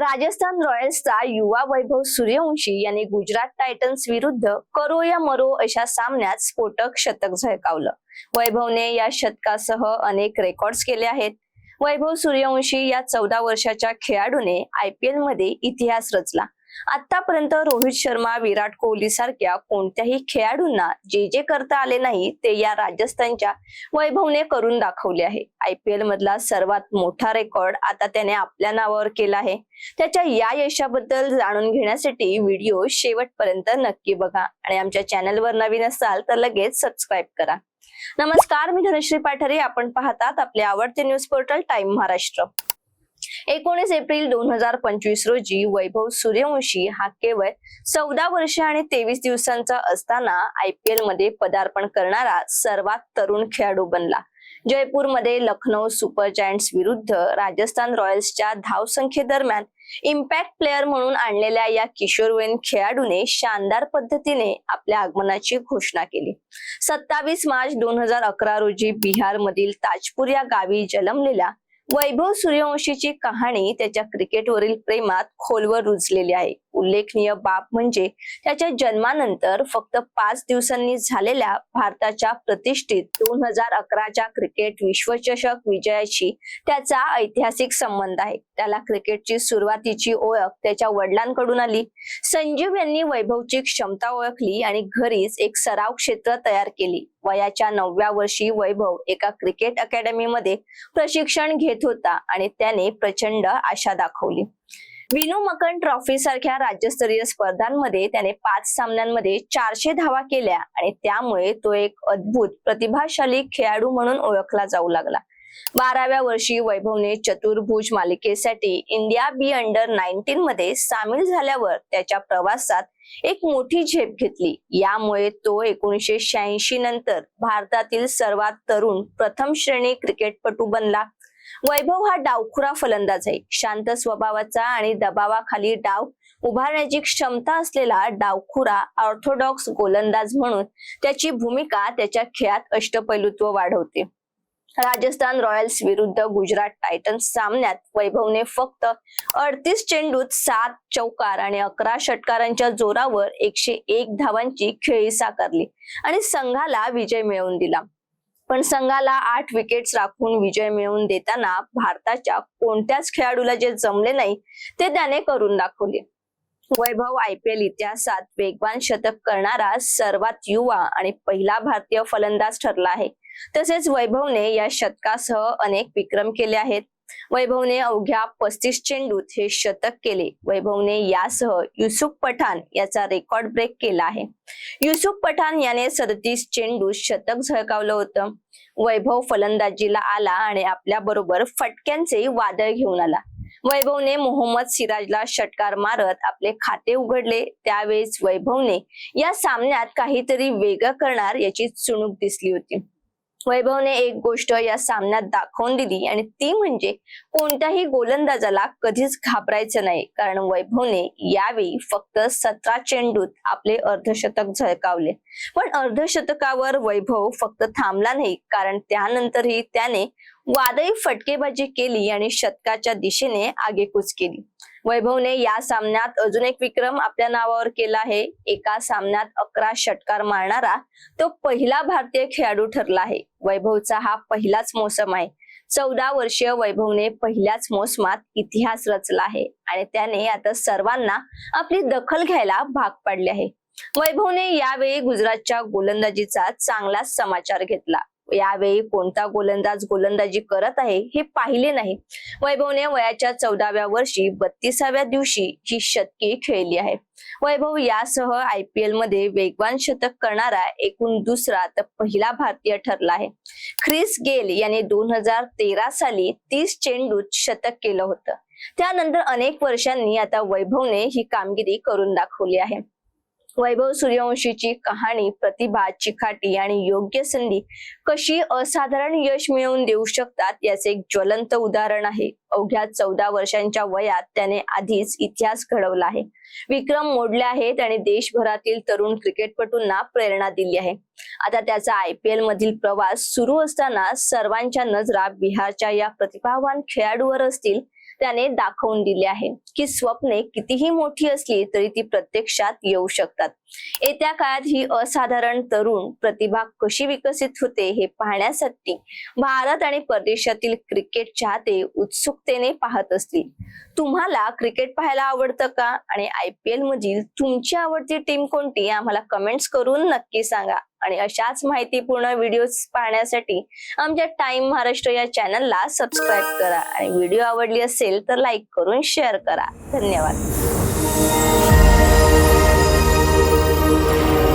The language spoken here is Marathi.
राजस्थान रॉयल्सचा युवा वैभव सूर्यवंशी यांनी गुजरात टायटन्स विरुद्ध करो या मरो अशा सामन्यात स्फोटक शतक झळकावलं. वैभवने या शतकासह अनेक रेकॉर्ड्स केले आहेत. वैभव सूर्यवंशी या चौदा वर्षाच्या खेळाडूने आयपीएलमध्ये इतिहास रचला. आतापर्यंत रोहित शर्मा विराट कोहली सारख्या कोणत्याही खेळाडूंना जे जे करता आले नाही ते या राजस्थानच्या वैभवने करून दाखवले आहे. आयपीएल मधला सर्वात मोठा रेकॉर्ड आता त्याने आपल्या नावावर केला आहे. त्याच्या या यशाबद्दल जाणून घेण्यासाठी व्हिडिओ शेवटपर्यंत नक्की बघा. आणि आमच्या चॅनलवर नवीन असाल तर लगेच सबस्क्राईब करा. नमस्कार मी धनश्री पाठारे. आपण पाहतात आपले आवडते न्यूज पोर्टल टाइम महाराष्ट्र. एकोणीस एप्रिल दोन हजार पंचवीस रोजी वैभव सूर्यवंशी हा केवळ चौदा वर्ष आणि तेवीस दिवसांचा असताना आयपीएलमध्ये पदार्पण करणारा सर्वात तरुण खेळाडू बनला. जयपूरमध्ये लखनौ सुपर जायंट्स विरुद्ध राजस्थान रॉयल्सच्या धावसंख्येदरम्यान इम्पॅक्ट प्लेअर म्हणून आणलेल्या या किशोरवयीन खेळाडूने शानदार पद्धतीने आपल्या आगमनाची घोषणा केली. सत्तावीस मार्च दोन हजार अकरा रोजी बिहारमधील ताजपूर या गावी जन्मलेल्या वैभव सूर्यवंशीची कहाणी त्याच्या क्रिकेटवरील प्रेमात खोलवर रुजलेली आहे. उल्लेखनीय बाब म्हणजे त्याच्या जन्मानंतर फक्त पाच दिवसांनी झालेल्या भारताच्या प्रतिष्ठित दोन हजार अकराच्या क्रिकेट विश्वचषक विजयाशी त्याचा ऐतिहासिक संबंध आहे. त्याला क्रिकेटची सुरुवातीची ओळख त्याच्या वडिलांकडून आली. संजीव यांनी वैभवची क्षमता ओळखली आणि घरीच एक सराव क्षेत्र तयार केली. वयाच्या नवव्या वर्षी वैभव एका क्रिकेट अकॅडमीमध्ये प्रशिक्षण घेत होता आणि त्याने प्रचंड आशा दाखवली. विनू मकन ट्रॉफी सारख्या राज्यस्तरीय स्पर्धांमध्ये त्याने पाच सामन्यांमध्ये चारशे धावा केल्या आणि त्यामुळे तो एक अद्भुत प्रतिभाशाली खेळाडू म्हणून ओळखला जाऊ लागला. बाराव्या वर्षी वैभवने चतुर्भुज मालिकेसाठी इंडिया बी अंडर नाईन्टीन मध्ये सामील झाल्यावर त्याच्या प्रवासात एक मोठी झेप घेतली. यामुळे तो एकोणीसशे शहाऐंशी नंतर भारतातील सर्वात तरुण प्रथम श्रेणी क्रिकेटपटू बनला. वैभव हा डावखुरा फलंदाज आहे शांत स्वभावाचा आणि दबावाखाली डाव उभारण्याची क्षमता असलेला डावखुरा ऑर्थोडॉक्स गोलंदाज म्हणून त्याची भूमिका त्याच्या खेळात अष्टपैलुत्व वाढवते. राजस्थान रॉयल्स विरुद्ध गुजरात टायटन्स सामन्यात वैभवने फक्त अडतीस चेंडूत सात चौकार आणि अकरा षटकारांच्या जोरावर एकशे एक धावांची खेळी साकारली आणि संघाला विजय मिळवून दिला. पण संघाला आठ विकेट्स राखून विजय मिळवून देताना भारताच्या कोणत्याच खेळाडूला जे जमले नाही ते त्याने करून दाखवले. वैभव आयपीएल इतिहासात वेगवान शतक करणारा सर्वात युवा आणि पहिला भारतीय फलंदाज ठरला आहे. तसेच वैभवने या शतकासह अनेक विक्रम केले आहेत. वैभवने अवघ्या पस्तीस चेंडूत हे शतक केले. वैभवने यासह युसुफ पठाण याचा रेकॉर्ड ब्रेक केला आहे. युसुफ पठाण याने सदतीस चेंडूत शतक झळकावलं होतं. वैभव फलंदाजीला आला आणि आपल्या बरोबर फटक्यांचे वादळ घेऊन आला. वैभवने मोहम्मद सिराजला षटकार मारत आपले खाते उघडले. त्यावेळेस वैभवने या सामन्यात काहीतरी वेगळं करणार याची चुणूक दिसली होती. वैभवने एक गोष्ट या सामन्यात दाखवून दिली आणि ती म्हणजे कोणत्याही गोलंदाजाला कधीच घाबरायचं नाही. कारण वैभवने यावेळी फक्त सतरा चेंडूत आपले अर्धशतक झळकावले. पण अर्धशतकावर वैभव फक्त थांबला नाही. कारण त्यानंतरही त्याने वादळी फटकेबाजी केली आणि शतकाच्या दिशेने आगेकूच केली. वैभवने या सामन्यात अजून एक विक्रम आपल्या नावावर केला आहे. एका सामन्यात अकरा षटकार मारणारा तो पहिला भारतीय खेळाडू ठरला आहे. वैभवचा हा पहिलाच मोसम आहे. चौदा वर्षीय वैभवने पहिल्याच मोसमात इतिहास रचला आहे आणि त्याने आता सर्वांना आपली दखल घ्यायला भाग पाडले आहे. वैभवने यावेळी गुजरातच्या गोलंदाजीचा चांगलाच समाचार घेतला. यावेळी कोणता गोलंदाज गोलंदाजी करत आहे हे पाहिले नाही. वैभवने वयाच्या चौदाव्या वर्षी बत्तीसाव्या दिवशी ही शतके खेळली आहे. वैभव यासह आयपीएलमध्ये वेगवान शतक करणारा एकूण दुसरा तर पहिला भारतीय ठरला आहे. ख्रिस गेल याने दोन हजार तेरा साली तीस चेंडूत शतक केलं होतं. त्यानंतर अनेक वर्षांनी आता वैभवने ही कामगिरी करून दाखवली आहे. वैभव सूर्यवंशीची कहाणी प्रतिभा चिकाटी आणि योग्य संधी कशी असाधारण यश मिळवून देऊ शकतात याचे एक ज्वलंत उदाहरण आहे. अवघ्या चौदा वर्षांच्या वयात त्याने आधीच इतिहास घडवला आहे. विक्रम मोडले आहेत आणि देशभरातील तरुण क्रिकेटपटूंना प्रेरणा दिली आहे. आता त्याचा आयपीएल मधील प्रवास सुरू असताना सर्वांच्या नजरा बिहारच्या या प्रतिभावान खेळाडूवर असतील. त्याने दाखवून दिले आहे. की स्वप्ने कितीही मोठी असली तरी ती प्रत्यक्षात येऊ शकतात. येत्या काळात ही असाधारण तरुण प्रतिभा कशी विकसित होते हे पाहण्यासाठी भारत आणि परदेशातील क्रिकेट चाहते उत्सुकतेने पाहत असतील. तुम्हाला क्रिकेट पाहायला आवडतं का? आणि आय पी एल मधील तुमची आवडती टीम कोणती? आम्हाला कमेंट्स करून नक्की सांगा. आणि अशाच माहितीपूर्ण व्हिडिओ पाहण्यासाठी आमच्या टाइम महाराष्ट्र या चॅनलला सबस्क्राईब करा. आणि व्हिडिओ आवडली असेल तर लाईक करून शेअर करा. धन्यवाद. you